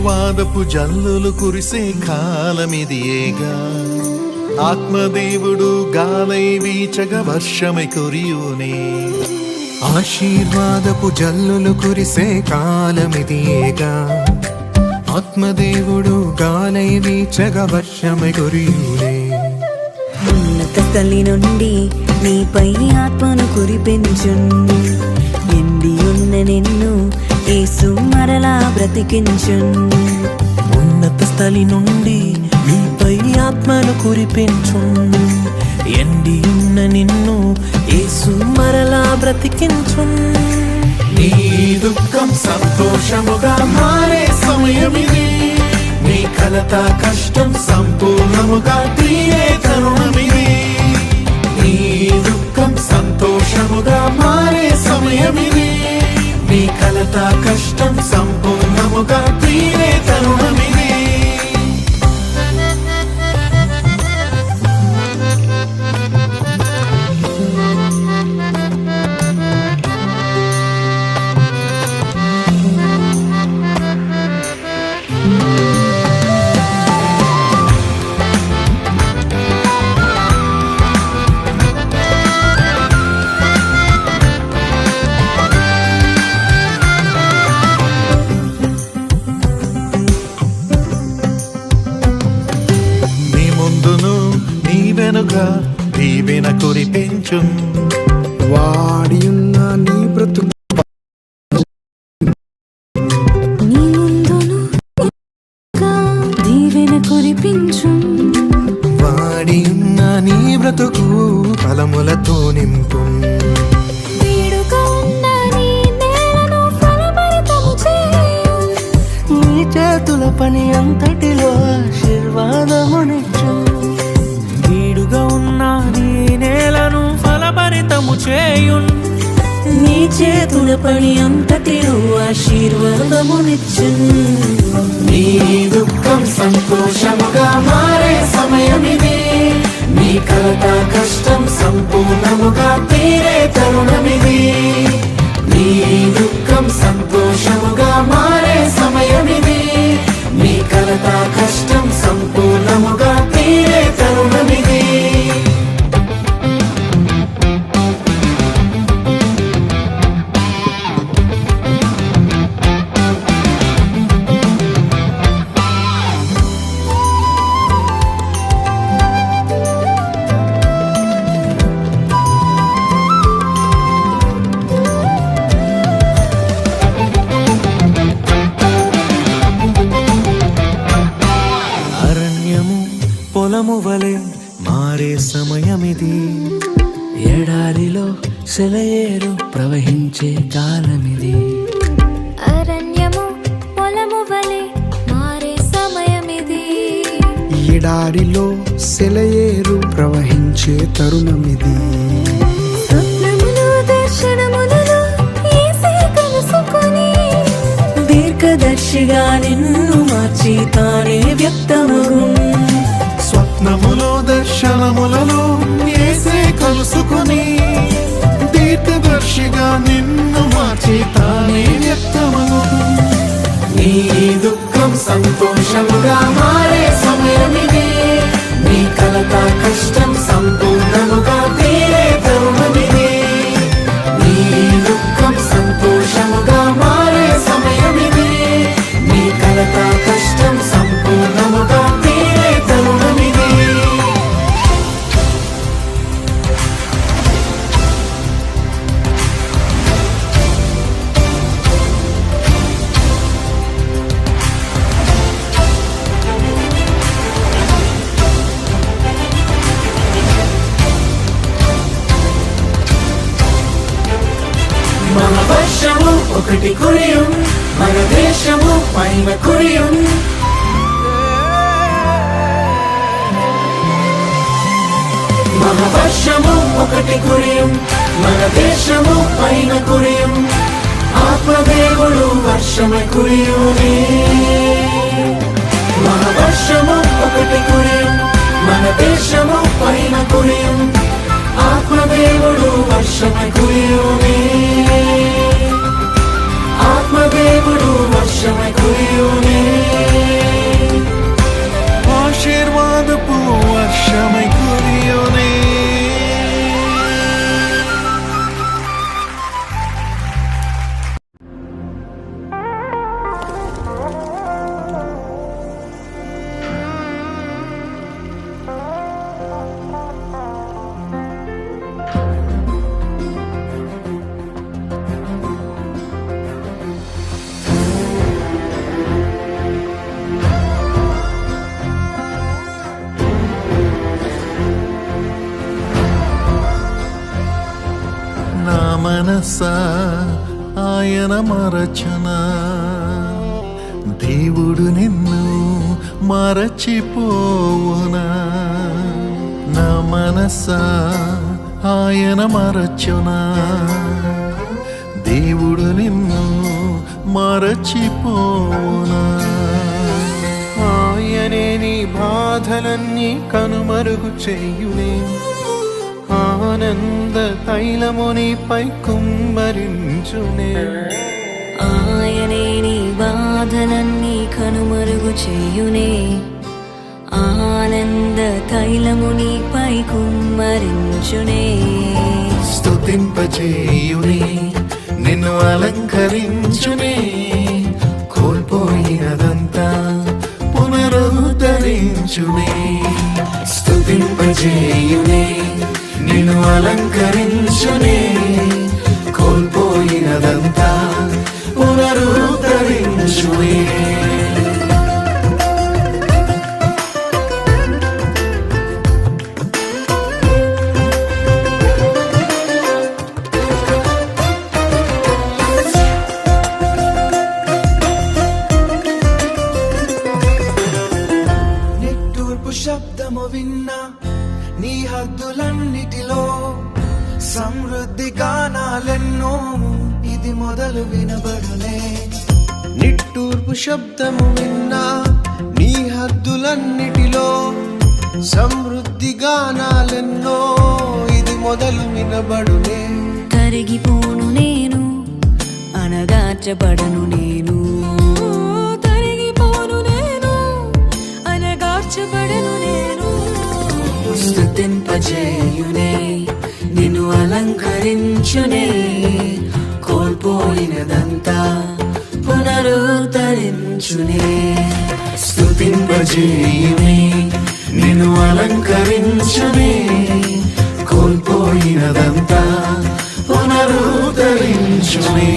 ఆశీర్వాదపు జల్లులు కురిసే కాలమిదియేగా ఆత్మదేవుడు గాలై వీచగ వర్షమై కురియునే. ఆశీర్వాదపు జల్లులు కురిసే కాలమిదియేగా ఆత్మదేవుడు గాలై వీచగ వర్షమై కురియునే. ఉన్నత తల్లి నుండి నీపై ఆత్మను కురిపించు ఎండి ఉన్న నిన్ను యేసు మరలా బ్రతికించున్. ఉన్నత స్థలి నుండి నీపై ఆత్మను కురిపించు ఎండి ఉన్న నిన్ను యేసు మరలా బ్రతికించు నీ దుఃఖం సంతోషముగా మారే సమయమిది. నీ కలత కష్టం సంపూర్ణముగా తీరే తరుణమిది. నీ దుఃఖం సంతోషముగా మారే సమయమిది. నీ కష్టం సంపూర్ణముగా తీరే తరుణమిది కురిపించు వాడియున్న నీ బ్రతుకు వాడియున్న నీ బ్రతుకు ఫలములతో నింపు. చేతుల పని అంతటిలో ఆశీర్వాదమునిచ్చు ఫలభరితము చేయున్. నీ చేతుల పని అంతటిలో ఆశీర్వాదమునిచ్చున్. నీ దుఃఖం సంతోషముగా మారే సమయమిది. నీ కలత కష్టం సంపూర్ణముగా తీరే తరుణమిది. నీ దుఃఖం సంతోషముగా మారే సమయమిది. నీ కలత కష్టం పొలము వలె మారే సమయమిది. ఎడారిలో సెలయేరు ప్రవహించే కాలమిది. అరణ్యము పొలము వలె మారే సమయమిది. ఎడారిలో సెలయేరు ప్రవహించే తరుణమిది. దీర్ఘదర్శిగా నిన్ను మార్చి తానే వ్యక్తమగు. స్వప్నములో దర్శనములలో ఏసే కలుసుకుని దీర్ఘదర్శిగా నిన్ను మార్చి తానే వ్యక్తమగు నీ దుఃఖం సంతోషముగా మారే ఒకటి కురియుం మన దేశము పైన కురియుం. మహావర్షము ఒకటి కురియుం మన దేశము పైన కురియుం. ఆత్మదేవుడు వర్షమై కురియునే మహావర్షము ఒకటి కురియుం మన దేశము పైన కురియుం. ఆత్మదేవుడు వర్షమై కురియునే దేవుడు వర్షమై కురియునే ఆయన మరచునా. దేవుడు నిన్ను మరచిపోవునా. నా మనస ఆయన మరచునా. దేవుడు నిన్ను మరచిపోవునా. ఆయనే నీ బాధలన్నీ కనుమరుగు చేయునే. ఆనంద తైలమునిపై కుమ్మరించునే. ఆయనే నీ బాధలన్నీ కనుమరుగు చేయునే. ఆనంద తైలము నీపై కుమ్మరించునే. స్తుతింపచేయునే నిన్ను అలంకరించునే. కోల్పోయినదంతా పునరుద్ధరించునే. స్తుతింపచేయునే నిన్ను అలంకరించునే. నీ హద్దులన్నిటిలో సమృద్ధి గానాలెన్నో ఇది మొదలు వినబడలే. నిట్టూర్పు శబ్దము విన్నా నీ హద్దులన్నిటిలో సమృద్ధి గానాలెన్నో ఇది మొదలు వినబడునే కరిగిపోను నేను అనగార్చబడను నేను. అలంకరించునే కోల్పోయినదంతా పునరుద్ధరించునే. స్తుతింపజేయునే నిన్ను అలంకరించునే. కోల్పోయినదంతా పునరుద్ధరించునే.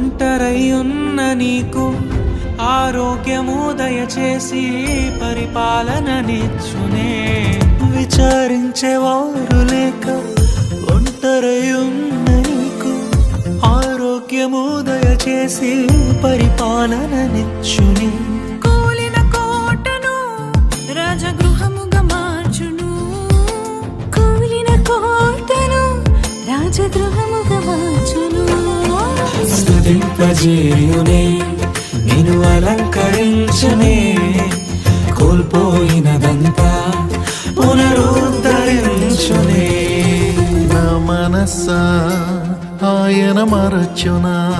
ఒంటరై ఉన్న నీకు ఆరోగ్యము దయచేసి పరిపాలన నిచ్చునే విచారించేవారు లేక ఒంటరై ఉన్న నీకు ఆరోగ్యము దయచేసి పరిపాలన నిచ్చునే కూలిన కోటను రాజగృహముగా మార్చును. కూలిన కోటను మార్చును స్తుతింపజేయునే నేను అలంకరించునే. కోల్పోయినదంతా పునరుద్ధరించునే. నా మనసా ఆయన మరచునా?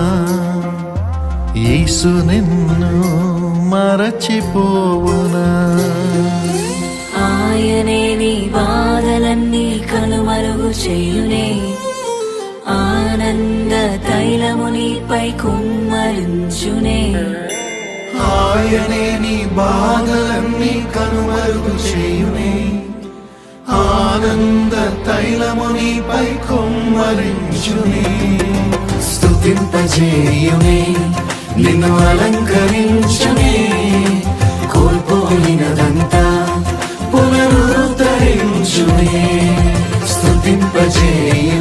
యేసు నిన్ను మరచిపోవునా? ఆయనే నీ బాధలన్నీ కనుమరుగు చేయునే. ఆనంద తైలము నీపై కుమ్మరించునే. ఆయనే నీ బాధలన్నీ కనుమరుగు చేయునే. ఆనంద తైలము నీపై కుమ్మరించునే. స్తుతింపజేయునే నిన్ను అలంకరించునే. కోల్పోయినదంతా పునరుద్ధరించునే. స్తుతింపజేయునే.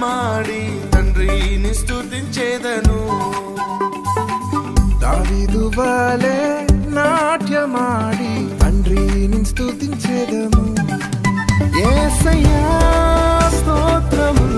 మాడి తండ్రిని స్థుతించేదను దావిదు వాలే నాట్యమాడి తండ్రిని స్థుతించేదము ఏసయ్యా స్తోత్రము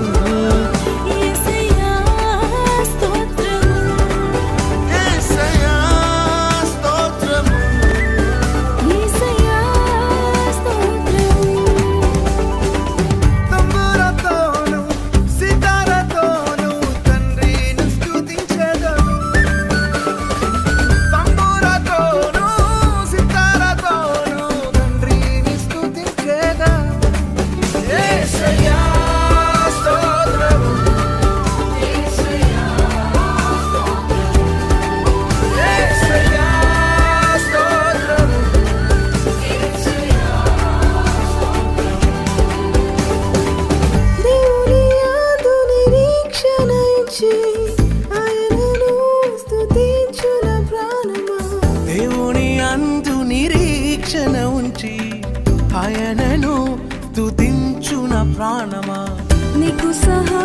ప్రాణమా? నీకు సహా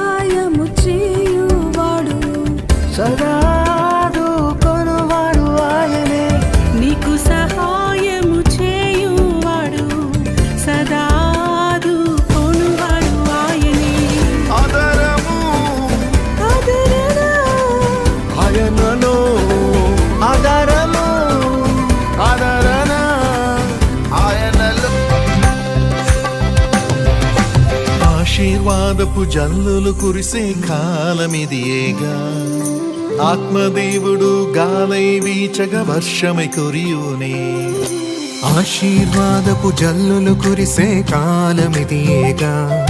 ఆశీర్వాదపు జల్లులు కురిసే కాలమిది ఏగా. ఆత్మదేవుడు గాలై వీచగ వర్షమై కురియునే. ఆశీర్వాదపు జల్లులు కురిసే కాలమిది ఏగా.